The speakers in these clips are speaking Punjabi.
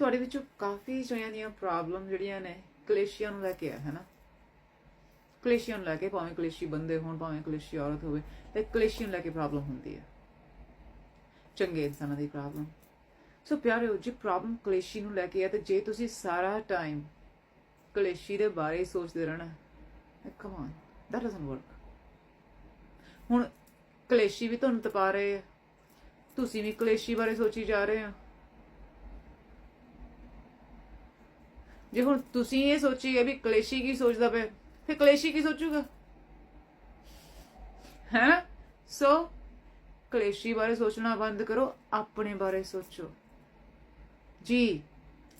ਤੁਹਾਡੇ ਵਿੱਚੋਂ ਕਾਫੀ ਜਣਿਆਂ ਦੀਆਂ ਪ੍ਰੋਬਲਮ ਜਿਹੜੀਆਂ ਨੇ ਕਲੇਸ਼ੀਆਂ ਨੂੰ ਲੈ ਕੇ ਆ ਹੈ ਨਾ ਕਲੇਸ਼ੀਆਂ ਨੂੰ ਲੈ ਕੇ, ਭਾਵੇਂ ਕਲੇਸ਼ੀ ਬੰਦੇ ਹੋਣ, ਭਾਵੇਂ ਕਲੇਸ਼ੀ ਔਰਤ ਹੋਵੇ, ਤੇ ਕਲੇਸ਼ੀ ਨੂੰ ਲੈ ਕੇ ਪ੍ਰੋਬਲਮ ਹੁੰਦੀ ਹੈ ਚੰਗੇ ਇਨਸਾਨਾਂ ਦੀ ਪ੍ਰੋਬਲਮ ਸੋ ਪਿਆਰਿਓ, ਜੀ ਪ੍ਰੋਬਲਮ ਕਲੇਸ਼ੀ ਨੂੰ ਲੈ ਕੇ ਆ, ਤੇ ਜੇ ਤੁਸੀਂ ਸਾਰਾ ਟਾਈਮ ਕਲੇਸ਼ੀ ਦੇ ਬਾਰੇ ਸੋਚਦੇ ਰਹਿਣਾ come on that doesn't work ਹੁਣ ਕਲੇਸ਼ੀ ਵੀ ਤੁਹਾਨੂੰ ਤਪਾ ਰਹੇ ਆ। ਤੁਸੀਂ ਵੀ ਕਲੇਸ਼ੀ ਬਾਰੇ ਸੋਚੀ ਜਾ ਰਹੇ ਹੋ ਜੇ ਹੁਣ ਤੁਸੀਂ ਇਹ ਸੋਚੀਏ ਵੀ ਕਲੇਸ਼ੀ ਕੀ ਸੋਚਦਾ ਪਿਆ, ਫਿਰ ਕਲੇਸ਼ੀ ਕੀ ਸੋਚੂਗਾ? ਹੈ? ਸੋ ਕਲੇਸ਼ੀ ਬਾਰੇ ਸੋਚਣਾ ਬੰਦ ਕਰੋ, ਆਪਣੇ ਬਾਰੇ ਸੋਚੋ। ਜੀ,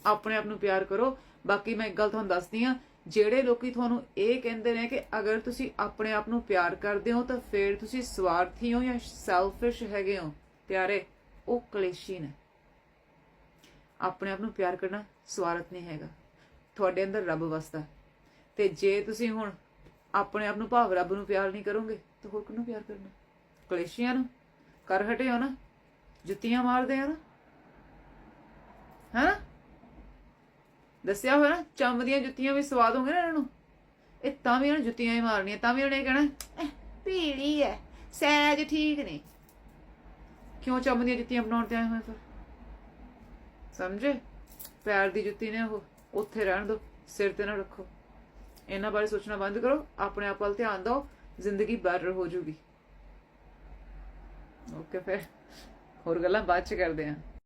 ਆਪਣੇ ਆਪ ਨੂੰ ਪਿਆਰ ਕਰੋ। ਬਾਕੀ ਮੈਂ ਇੱਕ ਗੱਲ ਤੁਹਾਨੂੰ ਦੱਸਦੀ ਆ ਜਿਹੜੇ ਲੋਕੀ ਤੁਹਾਨੂੰ ਇਹ ਕਹਿੰਦੇ ਨੇ ਕਿ ਅਗਰ ਤੁਸੀਂ ਆਪਣੇ ਆਪ ਨੂੰ ਪਿਆਰ ਕਰਦੇ ਹੋ ਤਾਂ ਫਿਰ ਤੁਸੀਂ ਸਵਾਰਥੀ ਹੋ ਜਾਂ ਸੈਲਫਿਸ਼ ਹੈਗੇ ਹੋ। ਪਿਆਰੇ, ਉਹ ਕਲੇਸ਼ੀ ਨੇ। ਆਪਣੇ ਆਪ ਨੂੰ ਪਿਆਰ ਕਰਨਾ ਸਵਾਰਥ ਨਹੀਂ ਹੈਗਾ। ਤੁਹਾਡੇ ਅੰਦਰ ਰੱਬ ਵਸਦਾ ਤੇ ਜੇ ਤੁਸੀਂ ਹੁਣ ਆਪਣੇ ਆਪ ਨੂੰ ਭਾਵ ਰੱਬ ਨੂੰ ਪਿਆਰ ਨਹੀਂ ਕਰੋਗੇ ਤਾਂ ਹੋਰ ਕਿਹਨੂੰ ਪਿਆਰ ਕਰਨਾ? ਕਲੇਸ਼ੀਆਂ ਨੂੰ? ਕਰ ਹਟੇ ਹੋ ਨਾ। ਜੁੱਤੀਆਂ ਮਾਰਦੇ ਆ ਨਾ। ਹਾਂ? ਦੱਸਿਆ ਹੋਇਆ ਨਾ ਚੰਮ ਦੀਆਂ ਜੁੱਤੀਆਂ ਵੀ ਸਵਾਦ ਹੋਣਗੇ ਨਾ ਇਹਨਾਂ ਨੂੰ। ਇਹ ਤਾਂ ਵੀ ਇਹਨਾਂ ਜੁੱਤੀਆਂ ਹੀ ਮਾਰਨੀਆਂ ਤਾਂ ਵੀ ਉਹਨੇ ਕਹਿਣਾ "ਅਹ, ਭੀੜੀ ਹੈ। ਸਹਿਜ ਠੀਕ ਨਹੀਂ ਕਿਉਂ ਚੰਮ ਦੀਆਂ ਜੁੱਤੀਆਂ ਬਣਾਉਣ ਤੇ ਆਏ ਹੋਏ ਫਿਰ? ਸਮਝੇ? ਪੈਰ ਦੀ ਜੁੱਤੀ ਨੇ ਉਹ। ਉੱਥੇ ਰਹਿਣ ਦਿਓ ਸਿਰ ਤੇ ਨਾ ਰੱਖੋ। ਇਹਨਾਂ ਬਾਰੇ ਸੋਚਣਾ ਬੰਦ ਕਰੋ, ਆਪਣੇ ਆਪ ਵੱਲ ਧਿਆਨ ਦਿਓ, ਜ਼ਿੰਦਗੀ ਬੈਟਰ ਹੋ ਜੂਗੀ। ਓਕੇ, ਫਿਰ ਹੋਰ ਗੱਲਾਂ ਬਾਅਦ ਚ ਕਰਦੇ ਆਂ।